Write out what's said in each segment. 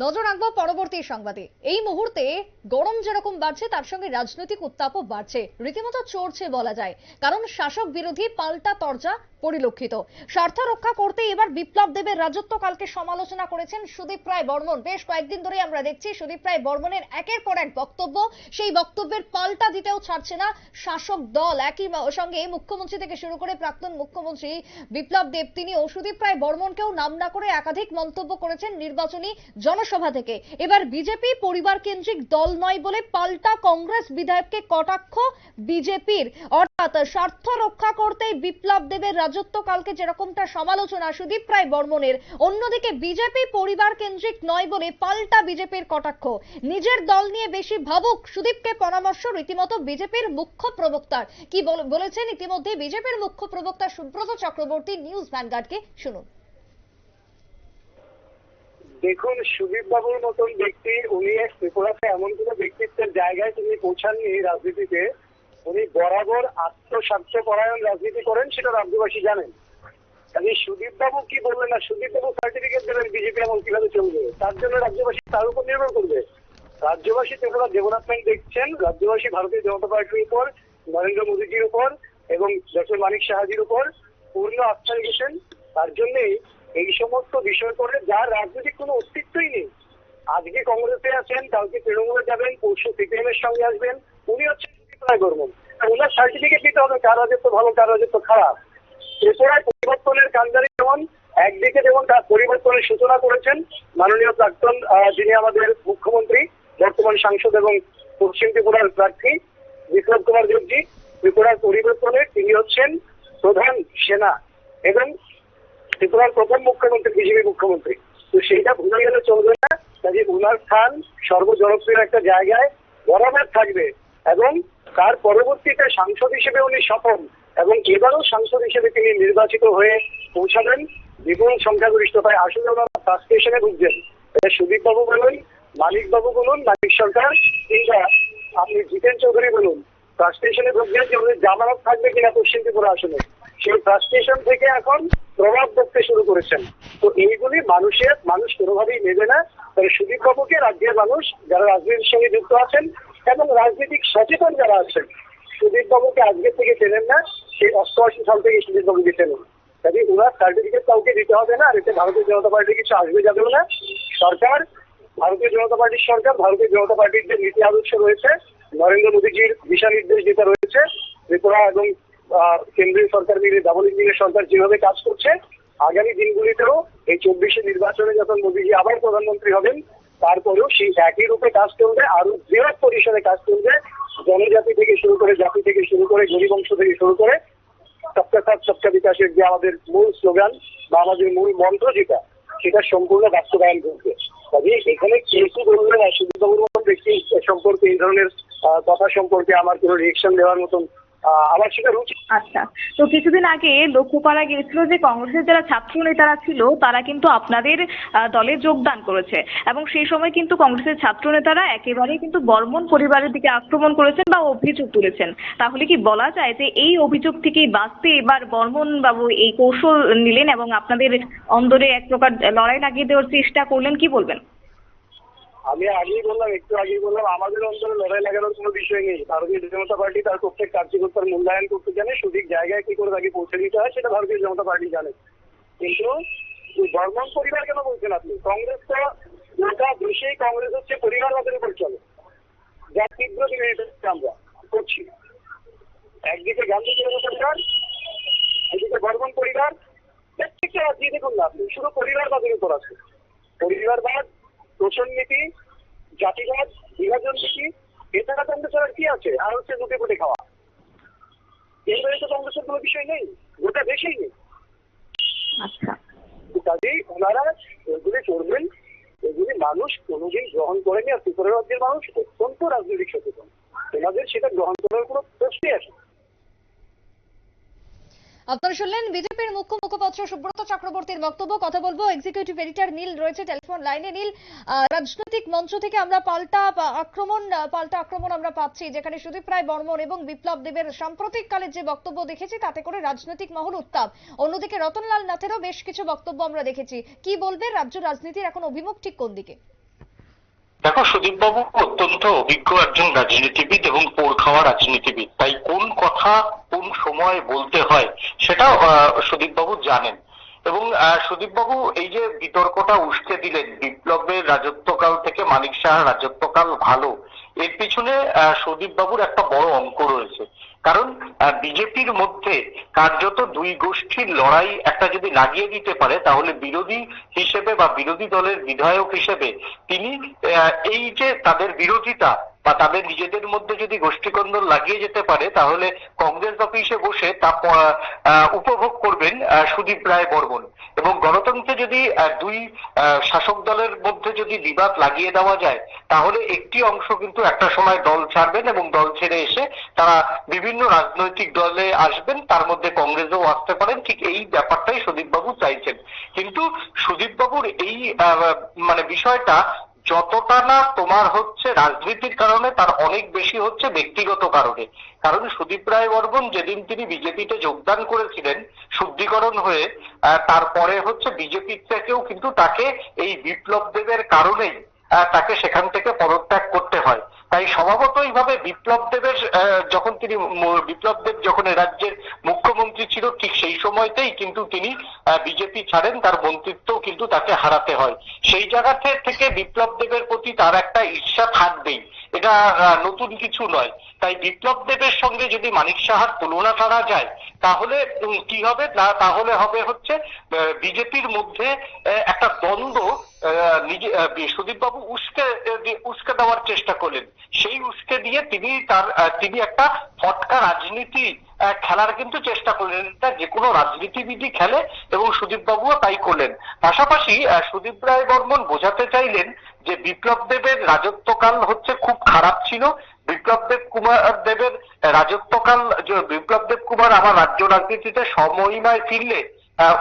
নজর রাখব পরবর্তী সংবাদে। এই মুহূর্তে গরম যেরকম বাড়ছে, তার সঙ্গে রাজনৈতিক উত্তাপও বাড়ছে। রীতিমতো চড়ছে বলা যায়। কারণ শাসক বিরোধী পাল্টা তরজা পরিলক্ষিত। স্বার্থ রক্ষা করতে এবার বিপ্লব দেবের রাজত্ব কালকে সমালোচনা করেছেন সুদীপ রায় বর্মন। বেশ কয়েকদিন ধরে আমরা দেখছি সুদীপ রায় বর্মনের একের পর এক বক্তব্য। সেই বক্তব্যের পাল্টা দিতেও ছাড়ছে না শাসক দল। একই সঙ্গে মুখ্যমন্ত্রী থেকে শুরু করে প্রাক্তন মুখ্যমন্ত্রী বিপ্লব দেব, তিনিও সুদীপ রায় বর্মনকেও নাম না করে একাধিক মন্তব্য করেছেন নির্বাচনী জনসভা থেকে। এবার বিজেপি পরিবার কেন্দ্রিক দল নয় বলে পাল্টা কংগ্রেস বিধায়ককে কটাক্ষ বিজেপির। অর্থাৎ স্বার্থ রক্ষা করতেই বিপ্লব দেবের রাজত্ব কালকে যেরকমটা সমালোচনা সুদীপ রায় বর্মনের, অন্যদিকে বিজেপি পরিবার কেন্দ্রিক নয় বলে পাল্টা বিজেপির কটাক্ষ। নিজের দল নিয়ে বেশি ভাবুক সুদীপকে পরামর্শ রীতিমতো বিজেপির মুখ্য প্রবক্তার। কি বল- বলেছেন ইতিমধ্যে বিজেপির মুখ্য প্রবক্তা সুব্রত চক্রবর্তী, নিউজ ভ্যানগার্ডকে শুনুন। দেখুন সুদীপ বাবুর মতন ব্যক্তি, উনি ত্রিপুরাতে এমন কোন ব্যক্তিত্বের জায়গায় তিনি পৌঁছাননি রাজনীতিতে। উনি বরাবর আত্মস্বার্থ পরায়ণ রাজনীতি করেন, সেটা রাজ্যবাসী জানেন। কাজে সুদীপ বাবু কি বললেন না সুদীপ বাবু সার্টিফিকেট দেবেন বিজেপি এমন কীভাবে চলবে? তার জন্য রাজ্যবাসী তার উপর নির্ভর করবে। রাজ্যবাসী ত্রিপুরা ডেভেলপমেন্ট দেখছেন, রাজ্যবাসী ভারতীয় জনতা পার্টির উপর, নরেন্দ্র মোদীজির উপর এবং ডক্টর মানিক সাহাজির উপর পূর্ণ আস্থা রেখেছেন তার জন্যই এই সমস্ত বিষয় করে যার রাজনৈতিক কোনো অস্তিত্বই নেই। আজকে কংগ্রেসে আছেন, কালকে তৃণমূলে যাবেন, পরশু সিপিএম এর সঙ্গে আসবেন, উনি হচ্ছেন সুদীপ রায় বর্মন। আর ওনার সার্টিফিকেট দিতে হবে কার রাজত্ব ভালো কার রাজত্ব খারাপ। ত্রিপুরায় পরিবর্তনের কান্ডারি যেমন, একদিকে যেমন তার পরিবর্তনের সূচনা করেছেন মাননীয় প্রাক্তন যিনি আমাদের মুখ্যমন্ত্রী, বর্তমান সাংসদ এবং পশ্চিম ত্রিপুরার প্রার্থী, বিপ্লব কুমার দেবজি, ত্রিপুরার পরিবর্তনের তিনি হচ্ছেন প্রধান সেনা এবং ত্রিপুরার প্রথম মুখ্যমন্ত্রী, বিজেপি মুখ্যমন্ত্রী। তো সেইটা ভুলে গেলে চলবে না কাজে উনার স্থান সর্বজনপ্রিয় একটা জায়গায় বরাবর থাকবে এবং তার পরবর্তীতে সাংসদ হিসেবে উনি সফল এবং এবারও সাংসদ হিসেবে তিনি নির্বাচিত হয়ে পৌঁছাবেন বিপুল সংখ্যাগরিষ্ঠতায়। আসলে ওনারা ফার্স্ট স্টেশনে ঢুকছেন এটা সুদীপ বাবু বলুন মালিক বাবু বলুন মালিক সরকার, কিংবা আপনি জিতেন চৌধুরী বলুন। ফার্স্ট স্টেশনে ঢুকছেন যে উনি জামানত থাকবে কিনা পশ্চিম ত্রিপুরা আসনে। সেই ফ্রাস্ট্রেশন থেকে এখন প্রভাব দেখতে শুরু করেছেন। তো এইগুলি মানুষের, মানুষ কোনোভাবেই নেবে না। তবে সুদীপ বাবুকে রাজ্যের মানুষ যারা রাজনীতির সঙ্গে যুক্ত আছেন এবং রাজনৈতিক সচেতন যারা আছেন, সুদীপ বাবুকে আজকে থেকে চেনেন না, সেই অষ্টআশি সাল থেকে সুদীপ বাবুকে চেনেন। কাজে ওনার সার্টিফিকেট কাউকে দিতে হবে না, আর এতে ভারতীয় জনতা পার্টি কিছু আসবে যাবেও না। সরকার, ভারতীয় জনতা পার্টির সরকার, ভারতীয় জনতা পার্টির যে নীতি আদর্শ রয়েছে, নরেন্দ্র মোদীজির দিশা নির্দেশ যেটা রয়েছে, ত্রিপুরা এবং কেন্দ্রীয় সরকার মিলে ডাবল ইঞ্জিনের সরকার যেভাবে কাজ করছে, আগামী দিনগুলিতেও এই চব্বিশে নির্বাচনে যখন মোদীজি আবার প্রধানমন্ত্রী হবেন, তারপরেও সেই একই রূপে কাজ করবে আরও বৃহৎ পরিসরে কাজ করবে, জনজাতি থেকে শুরু করে জাতি থেকে শুরু করে গরিব অংশ থেকে শুরু করে সবকা সাথ, সবকা বিকাশের যে আমাদের মূল স্লোগান বা আমাদের মূল মন্ত্র যেটা, সেটা সম্পূর্ণ বাস্তবায়ন করবে কাজে এখানে কে বলবেন? না মতন ব্যক্তি সম্পর্কে এই ধরনের কথা সম্পর্কে আমার কোনো রিয়েকশন দেওয়ার মতন আমার সেটা রুচি আচ্ছা। তো কিছুদিন আগে লক্ষ্য করা গিয়েছিল যে কংগ্রেসের যারা ছাত্র নেতারা ছিল, তারা কিন্তু আপনাদের দলে যোগদান করেছে এবং সেই সময় কিন্তু কংগ্রেসের ছাত্র নেতারা একেবারেই কিন্তু বর্মন পরিবারের দিকে আক্রমণ করেছেন বা অভিযোগ তুলেছেন। তাহলে কি বলা যায় যে এই অভিযোগ থেকেই বাঁচতে এবার বর্মন বাবু এই কৌশল নিলেন এবং আপনাদের অন্দরে এক প্রকার লড়াই লাগিয়ে দেওয়ার চেষ্টা করলেন, কি বলবেন? আমি আগেই বললাম, একটু আগেই বললাম, আমাদের অন্তরে লড়াই লাগানোর কোনো বিষয় নেই। ভারতীয় জনতা পার্টি তার প্রত্যেক কার্যকর্তার মূল্যায়ন করতে জানে, সঠিক জায়গায় কি করে তাকে পৌঁছে দিতে হয় সেটা ভারতীয় জনতা পার্টি জানে। কিন্তু বর্মন পরিবার কেন বলছেন আপনি? কংগ্রেস তো গোটা দেশেই কংগ্রেস হচ্ছে পরিবারবাদের উপর চলে। যার তীব্র বিরোধিতা আমরা, করছি। একদিকে গান্ধী পরিবার এদিকে বর্মন পরিবার। প্রত্যেকটা রাজ্যে দেখুন না আপনি, শুধু পরিবারবাদের উপর আছে। পরিবারবাদ শোষণ নীতি জাতিবাদ বিভাজন নীতি এছাড়া কংগ্রেসের আর কি আছে? আর হচ্ছে লুটে পুটে খাওয়া। এবারে তো কংগ্রেসের কোনো বিষয় নেই গোটা দেশেই নেই। আচ্ছা। তো কাজেই ওনারা এগুলি করবেন এগুলি মানুষ কোনোদিন গ্রহণ করেনি আর ত্রিপুরা রাজ্যের মানুষ অত্যন্ত রাজনৈতিক সচেতন। ওনাদের সেটা গ্রহণ করার কোনো প্রশ্নই আসে। আপনারা শুনলেন বিজেপির মুখ্য মুখপাত্র সুব্রত চক্রবর্তীর বক্তব্য। কথা বলব এক্সিকিউটিভ এডিটর নীল রয়েছে টেলিফোন লাইনে নীল রাজনৈতিক মঞ্চ থেকে আমরা পাল্টা আক্রমণ পাল্টা আক্রমণ আমরা পাচ্ছি, যেখানে সুদীপ রায় বর্মন এবং বিপ্লব দেবের সাম্প্রতিক কালের যে বক্তব্য দেখেছি, তাতে করে রাজনৈতিক মহল উত্তাপ। অন্যদিকে রতনলাল নাথেরও বেশ কিছু বক্তব্য আমরা দেখেছি। কি বলবে রাজ্য রাজনীতির এখন অভিমুখ ঠিক কোন দিকে? দেখো সুদীপবাবু অত্যন্ত অভিজ্ঞ একজন রাজনীতিবিদ এবং পোড় খাওয়া রাজনীতিবিদ। তাই কোন কথা কোন সময় বলতে হয় সেটাও আহ, সুদীপবাবু জানেন। এবং আহ, সুদীপবাবু এই যে বিতর্কটা উস্কে দিলেন বিপ্লবের রাজত্বকাল থেকে মানিক সাহার রাজত্বকাল ভালো এর পিছনে আহ, সুদীপবাবুর একটা বড় অঙ্ক রয়েছে। কারণ বিজেপির মধ্যে কার্যত দুই গোষ্ঠীর লড়াই একটা যদি লাগিয়ে দিতে পারে, তাহলে বিরোধী হিসেবে বা বিরোধী দলের বিধায়ক হিসেবে তিনি এই যে তাদের বিরোধিতা বা তাদের নিজেদের মধ্যে যদি গোষ্ঠীকন্দল লাগিয়ে যেতে পারে, তাহলে কংগ্রেস অফিসে বসে তা উপভোগ করবেন সুদীপ রায় বর্মন। এবং গণতন্ত্রে যদি দুই শাসক দলের মধ্যে যদি বিবাদ লাগিয়ে দেওয়া যায় তাহলে একটি অংশ কিন্তু একটা সময় দল ছাড়বেন এবং দল ছেড়ে এসে তারা বিভিন্ন রাজনৈতিক দলে আসবেন, তার মধ্যে কংগ্রেসও আসতে পারেন, ঠিক এই ব্যাপারটাই সুদীপবাবু চাইছেন। কিন্তু সুদীপবাবুর এই মানে বিষয়টা যতটা না তোমার হচ্ছে রাজনীতির কারণে, তার অনেক বেশি হচ্ছে ব্যক্তিগত কারণে। কারণ সুদীপ রায় বর্মন যেদিন তিনি বিজেপিতে যোগদান করেছিলেন, শুদ্ধিকরণ হয়ে তারপরে হচ্ছে বিজেপি থেকেও কিন্তু তাকে এই বিপ্লব দেবের কারণেই তাকে সেখান থেকে পদত্যাগ করতে হয়। তাই স্বভাবতই ভাবে বিপ্লব দেবের যখন তিনি বিপ্লব দেব যখন রাজ্যের মুখ্যমন্ত্রী ছিল, ঠিক সেই সময়তেই কিন্তু তিনি বিজেপি ছাড়েন, তার মন্ত্রিত্ব কিন্তু তাকে হারাতে হয়। সেই জায়গা থেকে বিপ্লব দেবের প্রতি তার একটা ঈর্ষা থাকবেই। এটা নতুন কিছু নয়। তাই বিপ্লব দেবের সঙ্গে যদি মানিক সাহার তুলনা করা যায়, তাহলে কি হবে? না, তাহলে হবে হচ্ছে বিজেপির মধ্যে একটা দ্বন্দ্ব নিজে সুদীপ বাবু উস্কে উস্কে দেওয়ার চেষ্টা করলেন। সেই উস্কে দিয়ে তিনি তার তিনি একটা ফটকা রাজনীতি খেলার কিন্তু চেষ্টা করলেন। এটা যে কোনো রাজনীতিবিদই খেলে এবং সুদীপ বাবুও তাই করলেন। পাশাপাশি সুদীপ রায় বর্মন বোঝাতে চাইলেন যে বিপ্লব দেবের রাজত্বকাল হচ্ছে খুব খারাপ ছিল। বিপ্লব দেব কুমার দেবের রাজত্বকাল বিপ্লব দেব কুমার আমার রাজ্য রাজনীতিতে সমহিমায় ফিরলে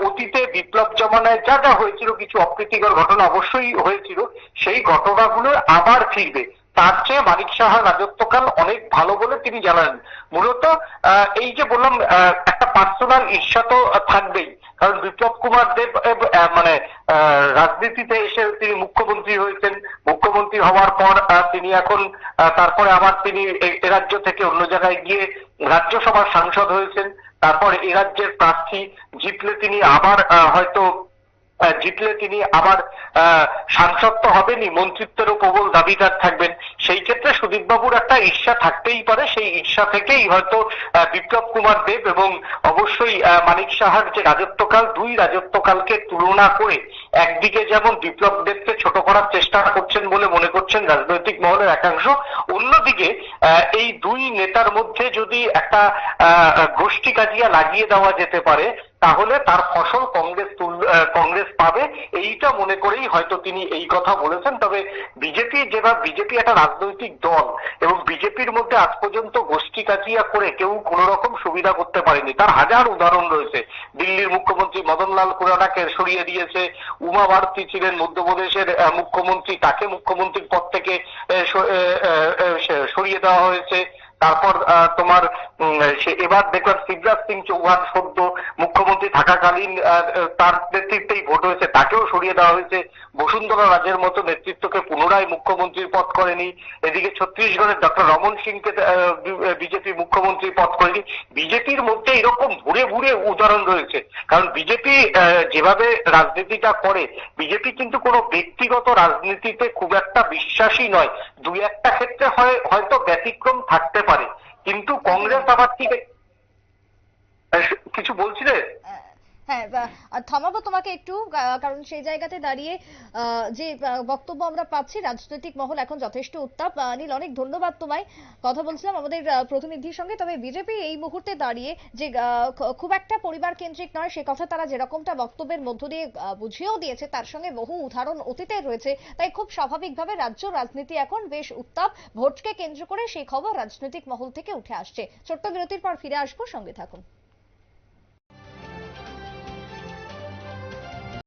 অতীতে বিপ্লব জমানায় যা যা হয়েছিল, কিছু অপ্রীতিকর ঘটনা অবশ্যই হয়েছিল, সেই ঘটনাগুলো আবার ফিরবে। তার চেয়ে মানিক সাহার রাজত্বকাল অনেক ভালো বলে তিনি জানালেন। মূলত এই যে বললাম একটা পার্সোনাল ঈর্ষা তো থাকবেই। কারণ বিপ্লব কুমার দেব মানে রাজনীতিতে এসে তিনি মুখ্যমন্ত্রী হয়েছেন। মুখ্যমন্ত্রী হওয়ার পর তিনি এখন তারপরে আবার তিনি এ- রাজ্য থেকে অন্য জায়গায় গিয়ে রাজ্যসভার সাংসদ হয়েছেন। তারপর এ রাজ্যের প্রার্থী জিতলে তিনি আবার হয়তো জিতলে তিনি আবার সাংসদ তো হবেনই, মন্ত্রিত্বেরও প্রবল দাবিদার থাকবেন। সেই ক্ষেত্রে সুদীপ বাবুর একটা ঈর্ষা থাকতেই পারে। সেই ঈর্ষা থেকেই হয়তো বিপ্লব কুমার দেব এবং অবশ্যই মানিক সাহার যে রাজত্বকাল, দুই রাজত্বকালকে তুলনা করে একদিকে যেমন বিপ্লব দেবকে ছোট করার চেষ্টা করছেন বলে মনে করছেন রাজনৈতিক মহলের একাংশ, অন্যদিকে এই দুই নেতার মধ্যে যদি একটা গোষ্ঠী কাজিয়া লাগিয়ে দেওয়া যেতে পারে, তাহলে তার ফসল কংগ্রেস কংগ্রেস পাবে, এইটা মনে করেই হয়তো তিনি এই কথা বলেছেন। তবে বিজেপি যেভাবে, বিজেপি একটা রাজনৈতিক দল এবং বিজেপির মধ্যে আজ পর্যন্ত গোষ্ঠী কাজিয়া করে কেউ কোনো রকম সুবিধা করতে পারেনি। তার হাজার উদাহরণ রয়েছে। দিল্লির মুখ্যমন্ত্রী মদনলাল খুরানাকে সরিয়ে দিয়েছে উমা ভারতী ছিলেন মধ্যপ্রদেশের মুখ্যমন্ত্রী, তাকে মুখ্যমন্ত্রীর পদ থেকে সরিয়ে দেওয়া হয়েছে। তারপর তোমার এবার দেখলাম শিবরাজ সিং চৌহান সদ্য মুখ্যমন্ত্রী থাকাকালীন তার নেতৃত্বেই ভোট হয়েছে। তাকেও সরিয়ে দেওয়া হয়েছে। বসুন্ধরা রাজের মতো নেতৃত্বকে পুনরায় মুখ্যমন্ত্রীর পদ করেনি। এদিকে ছত্তিশগড়ের ডক্টর রমন সিংকে বিজেপি মুখ্যমন্ত্রীর পদ করেনি। বিজেপির মধ্যে এরকম ভুরে ভুরে উদাহরণ রয়েছে। কারণ বিজেপি যেভাবে রাজনীতিটা করে, বিজেপি কিন্তু কোনো ব্যক্তিগত রাজনীতিতে খুব একটা বিশ্বাসী নয়। দুই একটা ক্ষেত্রে হয়, হয়তো ব্যতিক্রম থাকতে পারে। কিন্তু কংগ্রেস আবার ঠিক কিছু বলছিলে? হ্যাঁ থামাবো তোমাকে একটু কারণ সেই জায়গাতে দাঁড়িয়ে যে বক্তব্য আমরা পাচ্ছি, রাজনৈতিক মহল এখন যথেষ্ট উত্তাপ। নীল, অনেক ধন্যবাদ তোমায়। কথা বলছিলাম আমাদের প্রতিনিধির সঙ্গে, তবে বিজেপি এই মুহূর্তে দাঁড়িয়ে যে খুব একটা পরিবার কেন্দ্রিক নয়, সে কথা তারা যেরকমটা বক্তব্যের মধ্য দিয়ে বুঝিয়েও দিয়েছে, তার সঙ্গে বহু উদাহরণ অতীতে রয়েছে। তাই খুব স্বাভাবিকভাবে রাজ্য রাজনীতি এখন বেশ উত্তাপ। ভোটকে কেন্দ্র করে সেই খবর রাজনৈতিক মহল থেকে উঠে আসছে। ছোট্ট বিরতির পর ফিরে আসব, সঙ্গে থাকুন।